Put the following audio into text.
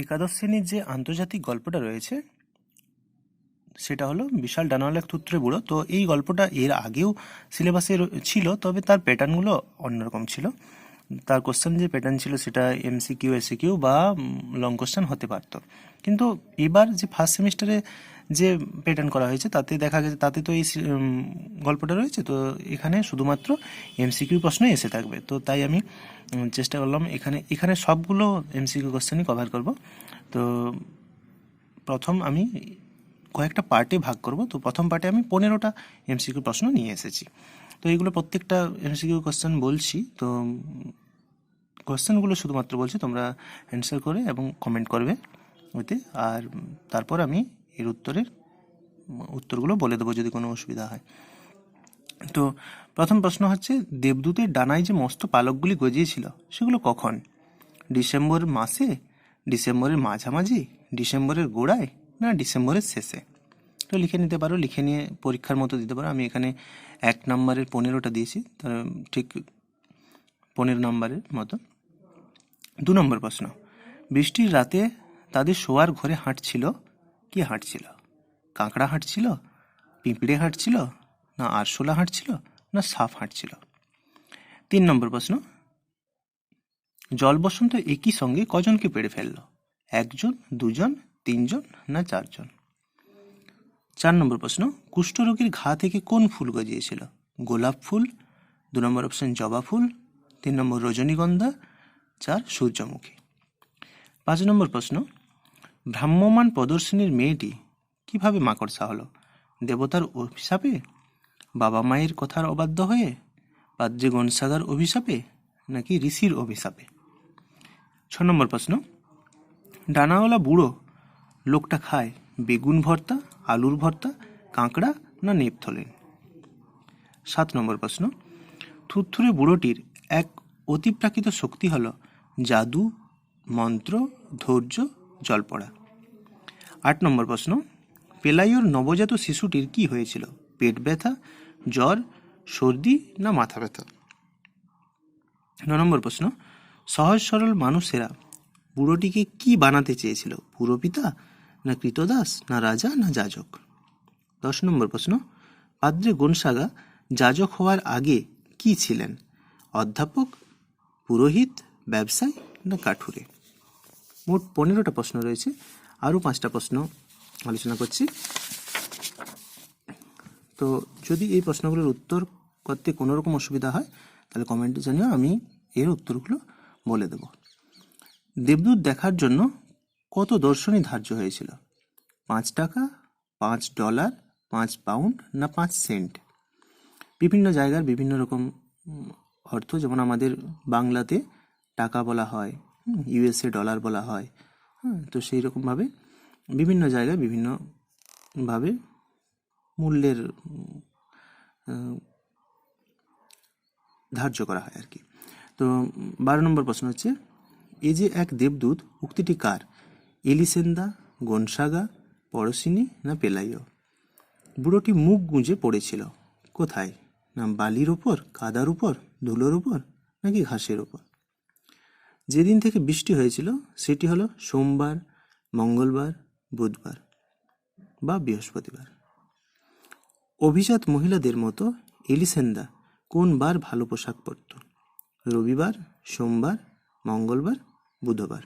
একাদশ শ্রেণির যে আন্তর্জাতিক গল্পটা রয়েছে, সেটা হলো বিশাল ডানাওয়ালা থুত্রে বুড়ো। তো এই গল্পটা এর আগেও সিলেবাসে ছিল, তবে তার প্যাটার্নগুলো অন্যরকম ছিল। তার কোশ্চেন যে প্যাটার্ন ছিল, সেটা এমসিকিউ এসিকিউ বা লং কোশ্চেন হতে পারত। কিন্তু এবার যে ফার্স্ট সেমিস্টারে যে প্যাটার্ন করা হয়েছে, তাতে দেখা গেছে, তাতে তো এই গল্পটা রয়েছে। তো এখানে শুধুমাত্র এমসিকিউ প্রশ্নই এসে থাকবে। তো তাই আমি চেষ্টা করলাম এখানে এখানে সবগুলো এমসিকিউ কোশ্চেনই কভার করব। তো প্রথম আমি কয়েকটা পার্টে ভাগ করব। তো প্রথম পার্টে আমি পনেরোটা এমসিকিউ প্রশ্ন নিয়ে এসেছি। তো এইগুলো প্রত্যেকটা এমসিকিউ কোশ্চেন বলছি। তো কোশ্চেনগুলো শুধুমাত্র বলছি, তোমরা অ্যান্সার করে এবং কমেন্ট করবে। ওতে আর তারপর আমি এর উত্তরের উত্তরগুলো বলে দেবো যদি কোনো অসুবিধা হয়। তো প্রথম প্রশ্ন হচ্ছে, দেবদূতের ডানায় যে মস্ত পালকগুলি গজিয়েছিল, সেগুলো কখন? ডিসেম্বর মাসে, ডিসেম্বরের মাঝামাঝি, ডিসেম্বরের গোড়ায়, না ডিসেম্বরের শেষে? তো লিখে নিতে পারো, লিখে নিয়ে পরীক্ষার মতো দিতে পারো। আমি এখানে এক নম্বরের পনেরোটা দিয়েছি তার ঠিক পনেরো নম্বরের মতো। দু নম্বর প্রশ্ন, বৃষ্টির রাতে তাদের শোয়ার ঘরে হাঁটছিল কি হাঁটছিল কাঁকড়া হাঁটছিল পিঁপড়ে হাঁটছিল না আরশোলা হাঁটছিল না সাপ হাঁটছিল তিন নম্বর প্রশ্ন। জল বসন্ত একই সঙ্গে কজনকে পেড়ে ফেলল? একজন, দুজন, তিনজন না চারজন? চার নম্বর প্রশ্ন। কুষ্ঠরোগীর ঘা থেকে কোন ফুল গজিয়েছিল? গোলাপ ফুল, দু নম্বর অপশন জবা ফুল, তিন নম্বর রজনীগন্ধা, চার সূর্যমুখী। পাঁচ নম্বর প্রশ্ন। ভ্রাম্যমান প্রদর্শনীর মেয়েটি কীভাবে মাকড়সা হলো দেবতার অভিশাপে? বাবা মায়ের কথার অবাধ্য হয়ে? পাদ্রে গনসাগার অভিশাপে? নাকি ঋষির অভিশাপে? ছ নম্বর প্রশ্ন। ডানাওয়ালা বুড়ো লোকটা খায় বেগুন ভর্তা, আলুর ভর্তা, কাঁকড়া না নেপথলেন? সাত নম্বর প্রশ্ন। থুরথুরে বুড়োটির এক অতিপ্রাকৃত শক্তি হল জাদু, মন্ত্র, ধৈর্য, জলপড়া। আট নম্বর প্রশ্ন পেলাইয়র নবজাত শিশুটির কি হয়েছিল? পেট ব্যথা, জ্বর, সর্দি না মাথা ব্যথা? ন নম্বর প্রশ্ন, সহজ সরল মানুষেরা বুড়োটিকে কি বানাতে চেয়েছিল? পুরপিতা না কৃতদাস, না রাজা, না যাজক? দশ নম্বর প্রশ্ন, পাদ্রে গনসাগা যাজক হওয়ার আগে কি ছিলেন? অধ্যাপক, পুরোহিত, ব্যবসায়ী না কাঠুরে? মোট পনেরোটা প্রশ্ন রয়েছে। আরও পাঁচটা প্রশ্ন আলোচনা করছি। তো যদি এই প্রশ্নগুলোর উত্তর করতে কোনো রকম অসুবিধা হয়, তাহলে কমেন্টে জানিও, আমি এর উত্তরগুলো বলে দেব। দেবদূত দেখার জন্য কত দর্শনী ধার্য হয়েছিল? পাঁচ টাকা, পাঁচ ডলার, পাঁচ পাউন্ড না পাঁচ সেন্ট? বিভিন্ন জায়গার বিভিন্ন রকম অর্থ, যেমন আমাদের বাংলাতে টাকা বলা হয় ইউএসএ ডলার বলা হয় হ্যাঁ তো সেই রকমভাবে বিভিন্ন জায়গায় বিভিন্নভাবে মূল্যের ধার্য করা হয় আর কি। তো বারো নম্বর প্রশ্ন হচ্ছে, এই যে এক দেবদূত, উক্তিটি কার? এলিসেন্দা, গনসাগা, পরশিনী না পেলাইও? বুড়োটি মুখ গুঁজে পড়েছিল। কোথায়? না বালির ওপর কাদার উপর, ধুলোর উপর, নাকি ঘাসের ওপর যেদিন থেকে বৃষ্টি হয়েছিল, সেটি হলো সোমবার, মঙ্গলবার, বুধবার বা বৃহস্পতিবার। অভিজাত মহিলাদের মতো এলিসেন্দা কোন বার ভালো পোশাক পরত? রবিবার, সোমবার, মঙ্গলবার, বুধবার?